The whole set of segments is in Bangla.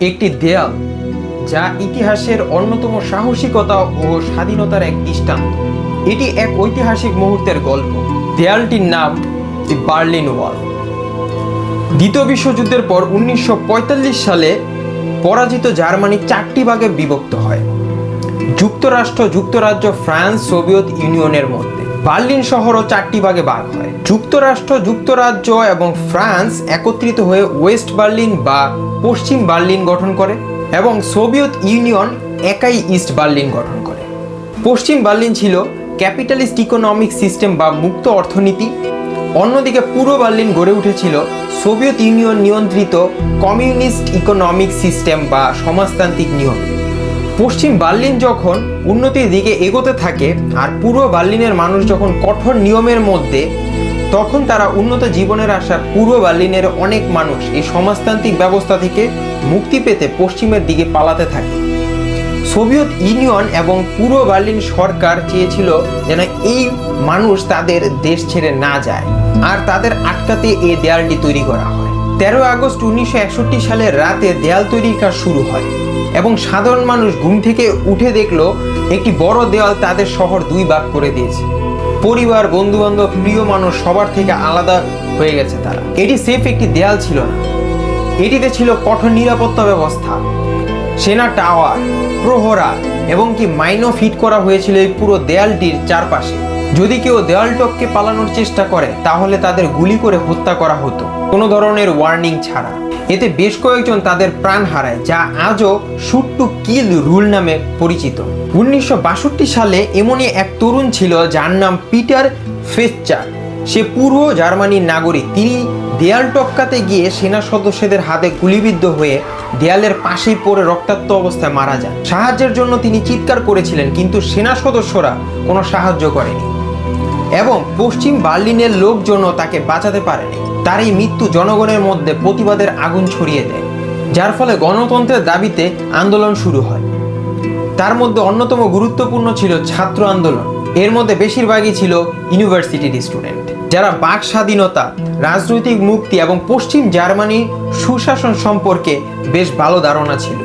একটি দেয়াল, যা ইতিহাসের অন্যতম সাহসিকতা ও স্বাধীনতার এক দৃষ্টান্ত। এটি এক ঐতিহাসিক মুহূর্তের গল্প। দেয়ালটির নাম দি বার্লিন ওয়াল। দ্বিতীয় বিশ্বযুদ্ধের পর উনিশশো পঁয়তাল্লিশ সালে পরাজিত জার্মানি চারটি ভাগে বিভক্ত হয়। যুক্তরাষ্ট্র, যুক্তরাজ্য, ফ্রান্স, সোভিয়েত ইউনিয়নের মধ্যে। বার্লিন শহরও চারটি ভাগে ভাগ হয়। যুক্তরাষ্ট্র, যুক্তরাজ্য এবং ফ্রান্স একত্রিত হয়ে ওয়েস্ট বার্লিন বা পশ্চিম বার্লিন গঠন করে এবং সোভিয়েত ইউনিয়ন একাই ইস্ট বার্লিন গঠন করে। পশ্চিম বার্লিন ছিল ক্যাপিটালিস্ট ইকোনমিক সিস্টেম বা মুক্ত অর্থনীতি। অন্যদিকে পূর্ব বার্লিন গড়ে উঠেছিল সোভিয়েত ইউনিয়ন নিয়ন্ত্রিত কমিউনিস্ট ইকোনমিক সিস্টেম বা সমাজতান্ত্রিক নিয়ম। পশ্চিম বার্লিন যখন উন্নতির দিকে এগোতে থাকে আর পূর্ব বার্লিনের মানুষ যখন কঠোর নিয়মের মধ্যে তখন তারা উন্নত জীবনের আশা পূর্ব বার্লিনের অনেক মানুষ এই সমাজতান্ত্রিক ব্যবস্থা থেকে মুক্তি পেতে পশ্চিমের দিকে পালাতে থাকে। সোভিয়েত ইউনিয়ন এবং পূর্ব বার্লিন সরকার চেয়েছিল যেন এই মানুষ তাদের দেশ ছেড়ে না যায় আর তাদের আটকাতে এই দেয়ালটি তৈরি করা হয়। তেরো আগস্ট উনিশশো একষট্টি সালের রাতে দেয়াল তৈরির কাজ শুরু হয় এবং সাধারণ মানুষ ঘুম থেকে উঠে দেখল একটি বড় দেওয়াল তাদের শহর দুই ভাগ করে দিয়েছে। পরিবার বন্ধু বান্ধব প্রিয় মানুষ সবার থেকে আলাদা হয়ে গেছে তারা। এটি সেফ একটি দেয়াল ছিল না। এটিতে ছিল কঠোর নিরাপত্তা ব্যবস্থা সেনা টাওয়ার, প্রহরা, এবং কি মাইনও ফিট করা হয়েছিল এই পুরো দেয়ালটির চারপাশে। যদি কেউ দেওয়াল টপকে পালানোর চেষ্টা করে, তাহলে তাদের গুলি করে হত্যা করা হতো। কোনো ধরনের ওয়ার্নিং ছাড়া। এতে বেশ কয়েকজন তাদের প্রাণ হারায়, যা আজও শুট টু কিল রুল নামে পরিচিত। উনিশশো বাষট্টি সালে এমনই এক তরুণ ছিল যার নাম পিটার ফেসচার। সে পূর্ব জার্মানির নাগরিক। তিনি দেয়াল টপকাতে গিয়ে সেনা সদস্যদের হাতে গুলিবিদ্ধ হয়ে দেয়ালের পাশেই পড়ে রক্তাক্ত অবস্থায় মারা যান। সাহায্যের জন্য তিনি চিৎকার করেছিলেন, কিন্তু সেনা সদস্যরা কোনো সাহায্য করেনি। এবং পশ্চিম বার্লিনের লোকজনও তাকে বাঁচাতে পারেনি। তার এই মৃত্যু জনগণের মধ্যে প্রতিবাদের আগুন ছড়িয়ে দেয়, যার ফলে গণতন্ত্রের দাবিতে আন্দোলন শুরু হয়। তার মধ্যে অন্যতম গুরুত্বপূর্ণ ছিল ছাত্র আন্দোলন। এর মধ্যে বেশিরভাগই ছিল ইউনিভার্সিটির স্টুডেন্ট, যারা বাক স্বাধীনতা, রাজনৈতিক মুক্তি এবং পশ্চিম জার্মানির সুশাসন সম্পর্কে বেশ ভালো ধারণা ছিল।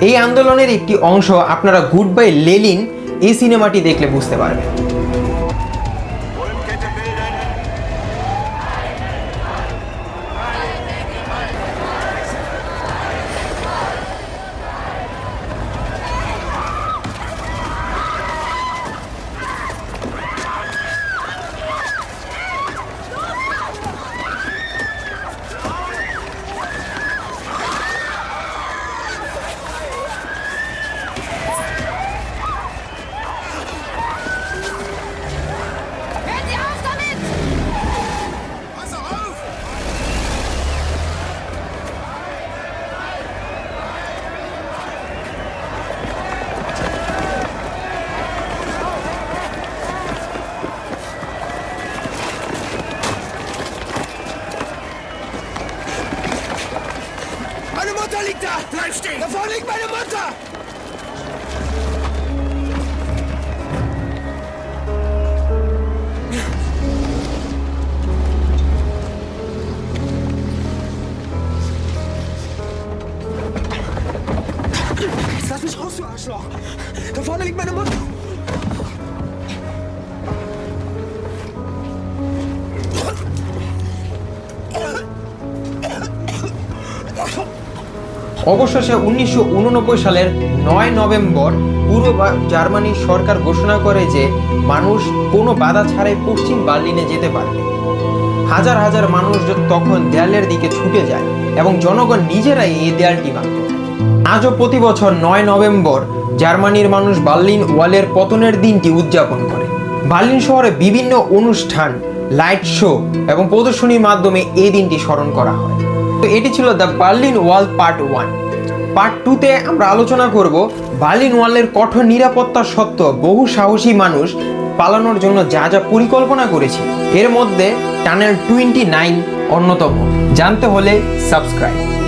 এই আন্দোলনের একটি অংশ আপনারা গুড বাই লেলিন এই সিনেমাটি দেখলে বুঝতে পারবেন। Meine Mutter liegt da! Bleib stehen! Da vorne liegt meine Mutter! Jetzt lass mich raus, du Arschloch! Da vorne liegt meine Mutter! অবশেষে উনিশশো উননব্বই সালের নয় নভেম্বর পূর্ব জার্মানির সরকার ঘোষণা করে যে মানুষ কোনো বাধা ছাড়াই পশ্চিম বার্লিনে যেতে পারবে। হাজার হাজার মানুষ তখন দেয়ালের দিকে ছুটে যায় এবং জনগণ নিজেরাই এই দেয়ালটি ভাঙতে আজও প্রতি বছর নয় নভেম্বর জার্মানির মানুষ বার্লিন ওয়ালের পতনের দিনটি উদযাপন করে। বার্লিন শহরে বিভিন্ন অনুষ্ঠান, লাইট শো এবং প্রদর্শনীর মাধ্যমে এই দিনটি স্মরণ করা হয়। তো এটি ছিল the Berlin wall part one. Part টুতে আমরা আলোচনা করব বার্লিন ওয়ালের কঠোর নিরাপত্তা সত্ত্বেও বহু সাহসী মানুষ পালানোর জন্য যা যা পরিকল্পনা করেছে। এর মধ্যে টানেল টোয়েন্টি নাইন অন্যতম। জানতে হলে সাবস্ক্রাইব।